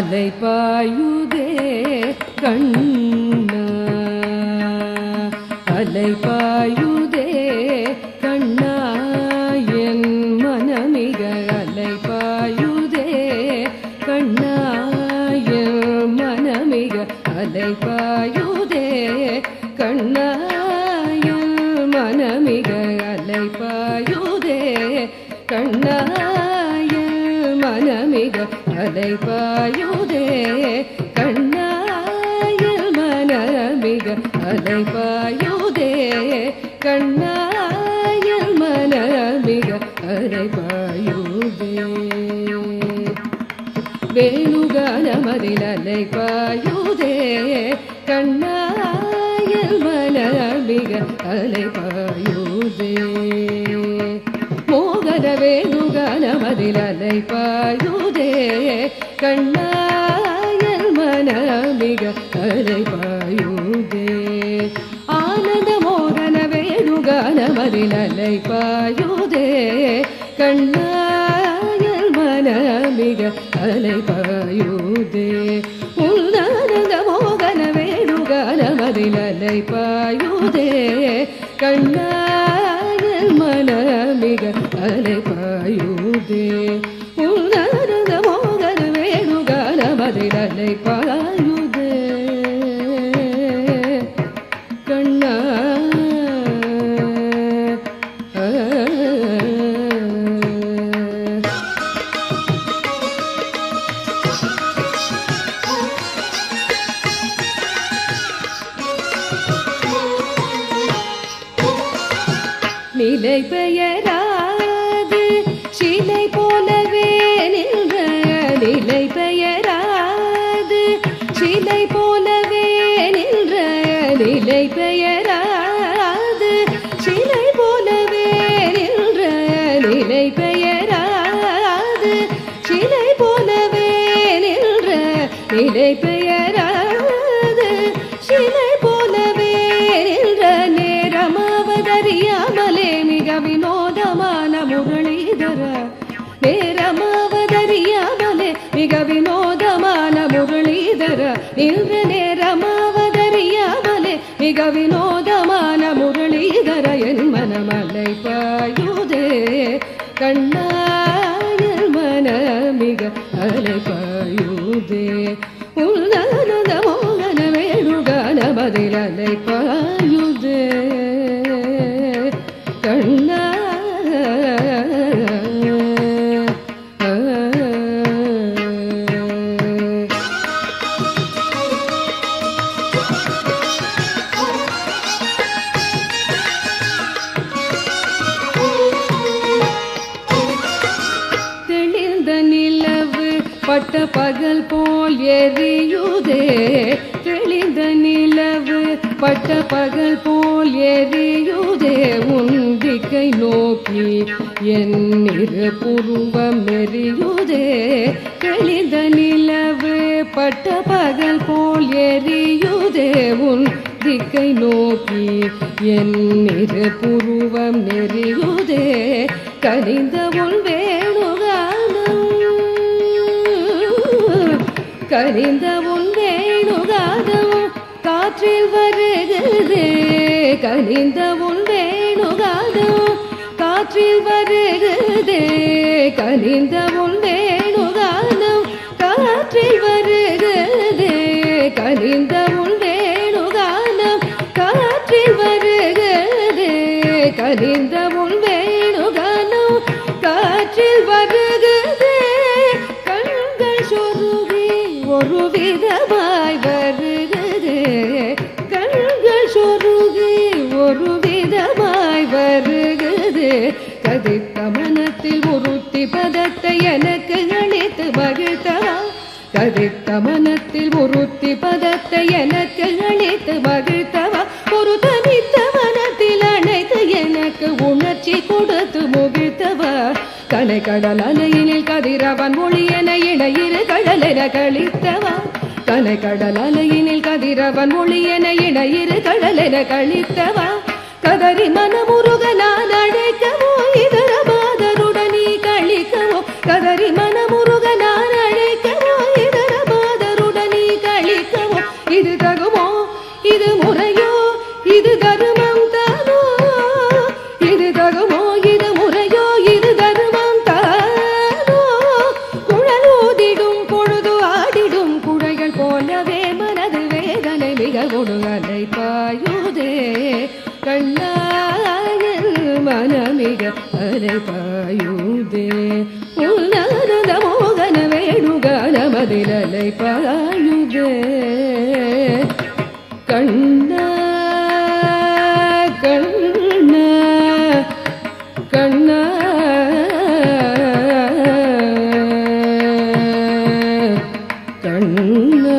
அலை பாயுதே கண்ணா. அலை பாயுதே கண்ணா. என் மனமிக அலை பாயுதே கண்ணா. என் மனமிக அலை பாயுதே கண்ணா. என் மனமிக அலை பாயுதே கண்ணா. மனமிக அலைபாயுதே கண்ணாயல் மனமிக அலைபாயுதே கண்ணாயில் மனமிக அலைபாயுதே வேணுகானமதில் அலைபாயுதே கண்ணாயல் மனமிக அலைபாயுதே மோகன வேணுகானமதில் அலைபாயுதே கண்ணாயல் மனமிக அலை பாயுதே ஆனந்த மோகன வேணுகானமதில் அலைபாயுதே கண்ணாயல் மனமிக அலை பாயுதே உன்னானந்த மோகன வேணுகானமதில் அலைபாயுதே கண்ணா மனமிக அலைபாயுதே. மோகர் மோகன வேணுகானமதில் பாய சிலை பெயராது சிலை போலவே நின்ற நிலை பெயராது சிலை போலவே நின்ற நிலை பெயராது சிலை போலவே நின்ற நிலை பெயராது சிலை போலவே நின்ற நிலை பெயராது முரளிதர நின்ற நேரமாவதறியாமலே மிக வினோதமான முரளிதர என் மனமலை பாயுதே. கண்ணாயல் மன மிக அலை பாயுதே. பட்ட பகல் போல் எரியுதே. தெளிந்த நிலவு பட்ட பகல் போல் எரியுதே. உந்திக்கை நோக்கி என் இரு புருவம் எரியுதே. தெளிந்த நிலவு பட்ட பகல் போல் எரியுதே. உன் திக்கை நோக்கி என் இரு புருவம் நெறியுதே கனிந்த உன் கனிந்த உன் காற்றில் வருகிறது. கனிந்த உன் காற்றில் வருகிறது. கனிந்த உன் கதித்த மனத்தில் உருத்தி பதத்தை எனக்கு அளித்து மகிழ்த்தவா? கதித்த மனத்தில் உருத்தி பதத்தை எனக்கு அளித்து மகிழ்த்தவா? ஒரு தனித்த மனத்தில் அணைத்து எனக்கு உணர்ச்சி கொடுத்து முகிழ்த்தவா? கலை கடல் அலையினில் கதிரவன் மொழி என இணையிரு கடலென கழித்தவா? கலை கடல் அலையினில் கதிரவன் மொழி என இணையிரு கடலென கழித்தவா? ಕದರಿ ಮನ ಮುರುಗಲಾನಡೆಕವೋ ಇದರ ಬಾದರುಡನಿ ಕಳಿಕವೋ ಕದರಿ ಮನ ಮುರುಗಲಾನಡೆಕವೋ ಇದರ ಬಾದರುಡನಿ ಕಳಿಕವೋ ಇದು ತಗುಮೋ ಇದು ಮುರೆಯೋ இது தருமம் தானோ? இது தருமோ இது முறையோ இது தருமம் தானோ? குழலூதிடும் பொழுது ஆடிடும் குழைகள் போலவே மனது வேதனை மிக ஒடு அலைப்பாயுதே கண்ணாயில் மனமிக அலைபாயுதே. உன்னத மோகன வேணுகானமதில் அலைபாயுதே கண்ண கண்ண கண்ண. கண்ண.